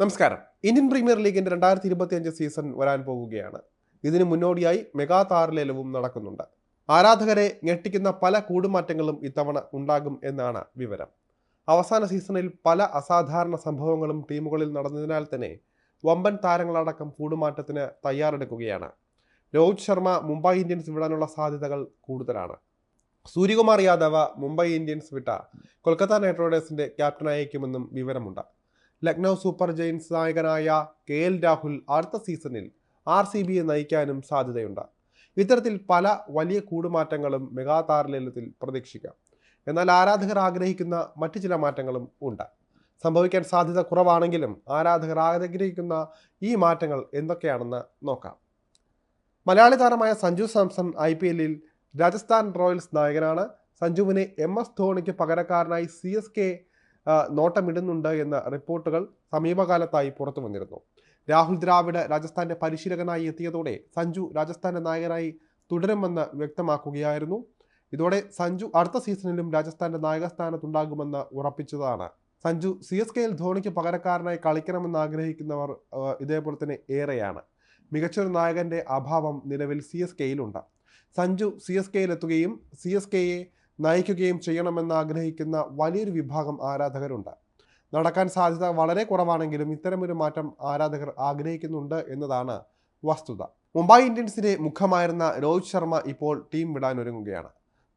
നമസ്കാരം. Indian premier ലീഗിന്റെ രണ്ടായിരത്തി ഇരുപത്തിയഞ്ച് സീസൺ വരാൻ പോവുകയാണ് ഇതിന് മുന്നോടിയായി മെഗാ താരലേലവും നടക്കുന്നുണ്ട്. ആരാധകരെ ഞെട്ടിക്കുന്ന പല കൂടുമാറ്റങ്ങളും ഇത്തവണ ഉണ്ടാകും എന്നാണ് വിവരം. അവസാന സീസണിൽ പല അസാധാരണ സംഭവങ്ങളും ടീമുകളിൽ നടന്നതിനാൽ തന്നെ വമ്പൻ താരങ്ങളടക്കം കൂടുമാറ്റത്തിന് തയ്യാറെടുക്കുകയാണ്. രോഹിത് ശർമ്മ മുംബൈ ഇന്ത്യൻസ് വിടാനുള്ള സാധ്യതകൾ കൂടുതലാണ്. സൂര്യകുമാർ യാദവ് മുംബൈ ഇന്ത്യൻസ് വിട്ട കൊൽക്കത്ത നൈറ്റ് റൈഡേഴ്സിന്റെ ക്യാപ്റ്റനായേക്കുമെന്നും വിവരമുണ്ട്. ലക്നൗ സൂപ്പർ ജയിൻസ് നായകനായ കെ എൽ രാഹുൽ അടുത്ത സീസണിൽ ആർ സി ബിയെ നയിക്കാനും സാധ്യതയുണ്ട്. ഇത്തരത്തിൽ പല വലിയ കൂടുമാറ്റങ്ങളും മെഗാ താരലേലത്തിൽ പ്രതീക്ഷിക്കാം. എന്നാൽ ആരാധകർ ആഗ്രഹിക്കുന്ന മറ്റു ചില മാറ്റങ്ങളും ഉണ്ട്. സംഭവിക്കാൻ സാധ്യത കുറവാണെങ്കിലും ആരാധകർ ആഗ്രഹിക്കുന്ന ഈ മാറ്റങ്ങൾ എന്തൊക്കെയാണെന്ന് നോക്കാം. മലയാളി താരമായ സഞ്ജു സാംസൺ ഐ പി എല്ലിൽ രാജസ്ഥാൻ റോയൽസ് നായകനാണ്. സഞ്ജുവിനെ എം എസ് ധോണിക്ക് പകരക്കാരനായി സി എസ് കെ നോട്ടമിടുന്നുണ്ട് എന്ന റിപ്പോർട്ടുകൾ സമീപകാലത്തായി പുറത്തു വന്നിരുന്നു. രാഹുൽ ദ്രാവിഡ് രാജസ്ഥാന്റെ പരിശീലകനായി എത്തിയതോടെ സഞ്ജു രാജസ്ഥാന്റെ നായകനായി തുടരുമെന്ന് വ്യക്തമാക്കുകയായിരുന്നു. ഇതോടെ സഞ്ജു അടുത്ത സീസണിലും രാജസ്ഥാന്റെ നായകസ്ഥാനത്തുണ്ടാകുമെന്ന് ഉറപ്പിച്ചതാണ്. സഞ്ജു സി എസ് കെയിൽ ധോണിക്ക് പകരക്കാരനായി കളിക്കണമെന്ന് ആഗ്രഹിക്കുന്നവർ ഇതേപോലെ തന്നെ ഏറെയാണ്. മികച്ചൊരു നായകന്റെ അഭാവം നിലവിൽ സി എസ് കെയിലുണ്ട്. സഞ്ജു സി എസ് കെയിലെത്തുകയും സി എസ് കെയെ നയിക്കുകയും ചെയ്യണമെന്ന് ആഗ്രഹിക്കുന്ന വലിയൊരു വിഭാഗം ആരാധകരുണ്ട്. നടക്കാൻ സാധ്യത വളരെ കുറവാണെങ്കിലും ഇത്തരമൊരു മാറ്റം ആരാധകർ ആഗ്രഹിക്കുന്നുണ്ട് എന്നതാണ് വസ്തുത. മുംബൈ ഇന്ത്യൻസിന്റെ മുഖമായിരുന്ന രോഹിത് ശർമ്മ ഇപ്പോൾ ടീം വിടാനൊരുങ്ങുകയാണ്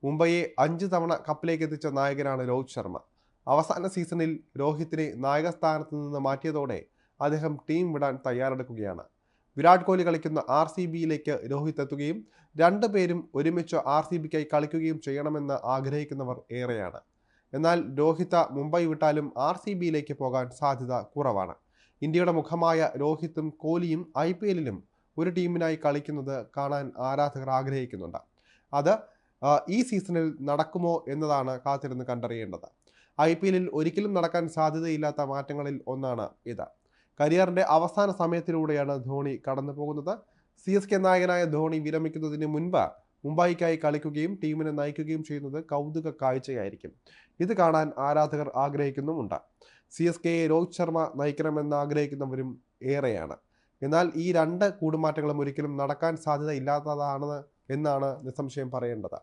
മുംബൈയെ അഞ്ച് തവണ കപ്പിലേക്ക് എത്തിച്ച നായകനാണ് രോഹിത് ശർമ്മ. അവസാന സീസണിൽ രോഹിത്തിനെ നായക സ്ഥാനത്ത് നിന്ന് മാറ്റിയതോടെ അദ്ദേഹം ടീം വിടാൻ തയ്യാറെടുക്കുകയാണ്. വിരാട് കോഹ്ലി കളിക്കുന്ന ആർ സി ബിയിലേക്ക് രോഹിത് എത്തുകയും രണ്ടുപേരും ഒരുമിച്ച് ആർ സി ബിക്കായി കളിക്കുകയും ചെയ്യണമെന്ന് ആഗ്രഹിക്കുന്നവർ ഏറെയാണ്. എന്നാൽ രോഹിത മുംബൈ വിട്ടാലും ആർ സി ബിയിലേക്ക് പോകാൻ സാധ്യത കുറവാണ്. ഇന്ത്യയുടെ മുഖമായ രോഹിത്തും കോഹ്ലിയും ഐ പി എല്ലിലും ഒരു ടീമിനായി കളിക്കുന്നത് കാണാൻ ആരാധകർ ആഗ്രഹിക്കുന്നുണ്ട്. അത് ഈ സീസണിൽ നടക്കുമോ എന്നതാണ് കാത്തിരുന്ന് കണ്ടറിയേണ്ടത്. ഐ പി എല്ലിൽ ഒരിക്കലും നടക്കാൻ സാധ്യതയില്ലാത്ത മാറ്റങ്ങളിൽ ഒന്നാണ് ഇത്. കരിയറിന്റെ അവസാന സമയത്തിലൂടെയാണ് ധോണി കടന്നു പോകുന്നത് സി എസ് കെ നായകനായ ധോണി വിരമിക്കുന്നതിന് മുൻപ് മുംബൈക്കായി കളിക്കുകയും ടീമിനെ നയിക്കുകയും ചെയ്യുന്നത് കൗതുക കാഴ്ചയായിരിക്കും. ഇത് കാണാൻ ആരാധകർ ആഗ്രഹിക്കുന്നുമുണ്ട്. സി എസ് കെയെ രോഹിത് ശർമ്മ നയിക്കണമെന്ന് ആഗ്രഹിക്കുന്നവരും ഏറെയാണ്. എന്നാൽ ഈ രണ്ട് കൂടുമാറ്റങ്ങളും ഒരിക്കലും നടക്കാൻ സാധ്യത ഇല്ലാത്തതാണ് എന്നാണ് നിസ്സംശയം പറയേണ്ടത്.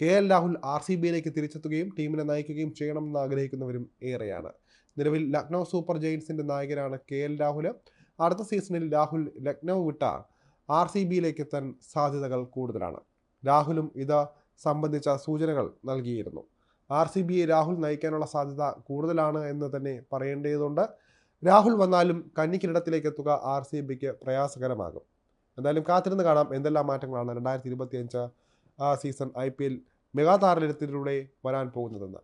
K L Rahul R C ബിയിലേക്ക് തിരിച്ചെത്തുകയും ടീമിനെ നയിക്കുകയും ചെയ്യണമെന്ന് ആഗ്രഹിക്കുന്നവരും ഏറെയാണ്. നിലവിൽ ലക്നൗ സൂപ്പർ ജയിൻസിന്റെ നായകനാണ് കെ എൽ രാഹുൽ അടുത്ത സീസണിൽ രാഹുൽ ലക്നൗ വിട്ട ആർ സി ബിയിലേക്ക് എത്താൻ സാധ്യതകൾ കൂടുതലാണ്. രാഹുലും ഇത് സംബന്ധിച്ച സൂചനകൾ നൽകിയിരുന്നു. ആർ സി ബിയെ രാഹുൽ നയിക്കാനുള്ള സാധ്യത കൂടുതലാണ് എന്ന് തന്നെ പറയേണ്ടതുണ്ട്. രാഹുൽ വന്നാലും കന്നിക്കിരിടത്തിലേക്ക് എത്തുക ആർ സി ബിക്ക് പ്രയാസകരമാകും. എന്തായാലും കാത്തിരുന്ന് കാണാം എന്തെല്ലാം മാറ്റങ്ങളാണ് രണ്ടായിരത്തി ഇരുപത്തി അഞ്ച് season I P L mega താരലത്തിലൂടെ വരാൻ പോകുന്നതെന്ന്.